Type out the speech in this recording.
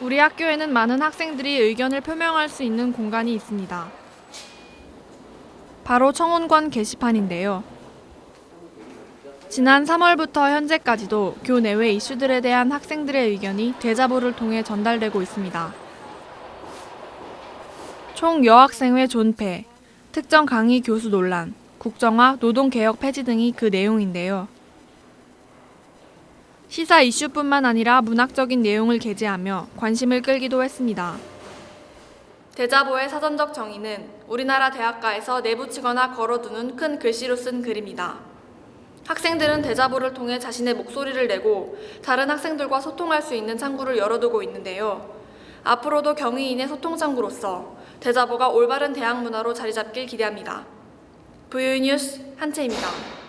우리 학교에는 많은 학생들이 의견을 표명할 수 있는 공간이 있습니다. 바로 청운관 게시판인데요. 지난 3월부터 현재까지도 교내외 이슈들에 대한 학생들의 의견이 대자보를 통해 전달되고 있습니다. 총 여학생회 존폐, 특정 강의 교수 논란, 국정화, 노동개혁 폐지 등이 그 내용인데요. 시사 이슈뿐만 아니라 문학적인 내용을 게재하며 관심을 끌기도 했습니다. 대자보의 사전적 정의는 우리나라 대학가에서 내붙이거나 걸어두는 큰 글씨로 쓴 글입니다. 학생들은 대자보를 통해 자신의 목소리를 내고 다른 학생들과 소통할 수 있는 창구를 열어두고 있는데요. 앞으로도 경위인의 소통 창구로서 대자보가 올바른 대학 문화로 자리 잡길 기대합니다. VU 뉴스 한채입니다.